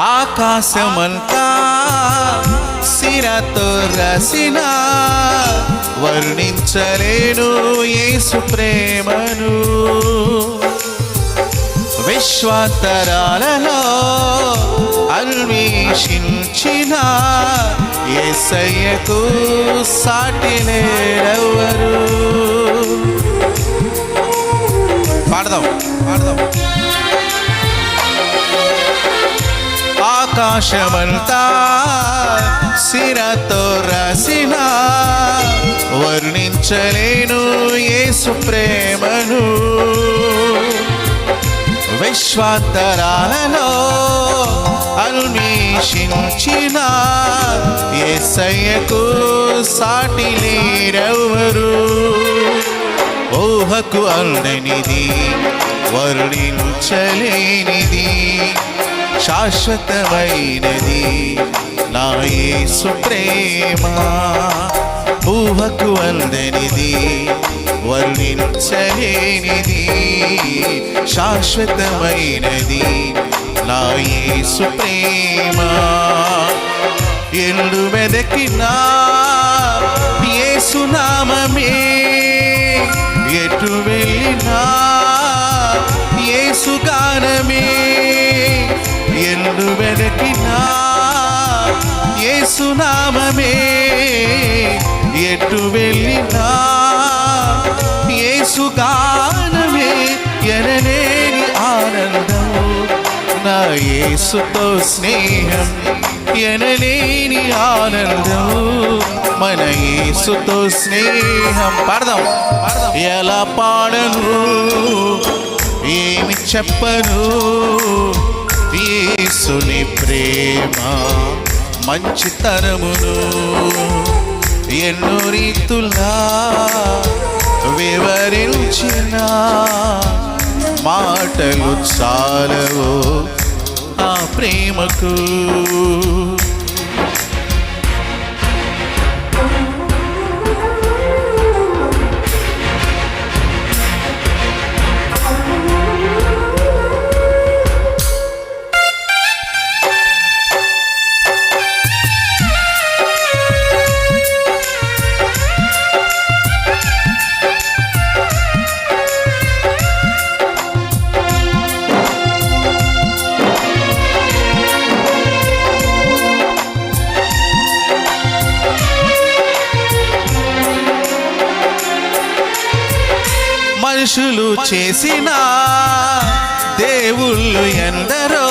ఆకాశమంతా సిరతో రసిన వర్ణించలేను యేసు ప్రేమను. విశ్వాంతరాలలో అన్వేషించిన ఏసయ్యకు సాటి ఆకాశమంతా సిరతో రాసిన వర్ణించలేను యేసు ప్రేమను. విశ్వాంతరాలలో అన్వేషించిన ఏసయ్యకు సాటి లేరెవరు? ఊహకు అందనిది వర్ణించలేనిది. శాశ్వతమైనది. నా యేసు ప్రేమ ఊహకు అందనిది వర్ణించలేనిది. శాశ్వతమైనది నా యేసు ప్రేమ. ఎల్లు వెదకినా యేసు వెదకినా యేసు ఎటు వెళ్ళినా యేసు గానమే ఎనలేని ఆనందము. నా ఏసుతో స్నేహం ఎనలేని ఆనందము. మన ఏసుతో స్నేహం పాడదాం. ఎలా పాడను? ఏమి చెప్పను? యేసుని ప్రేమ మంచితనమును ఎన్నో రీతులా వివరించిన మాటలు చాలవు ఆ ప్రేమకు. మనుషులు చేసిన దేవుళ్ళు ఎందరో.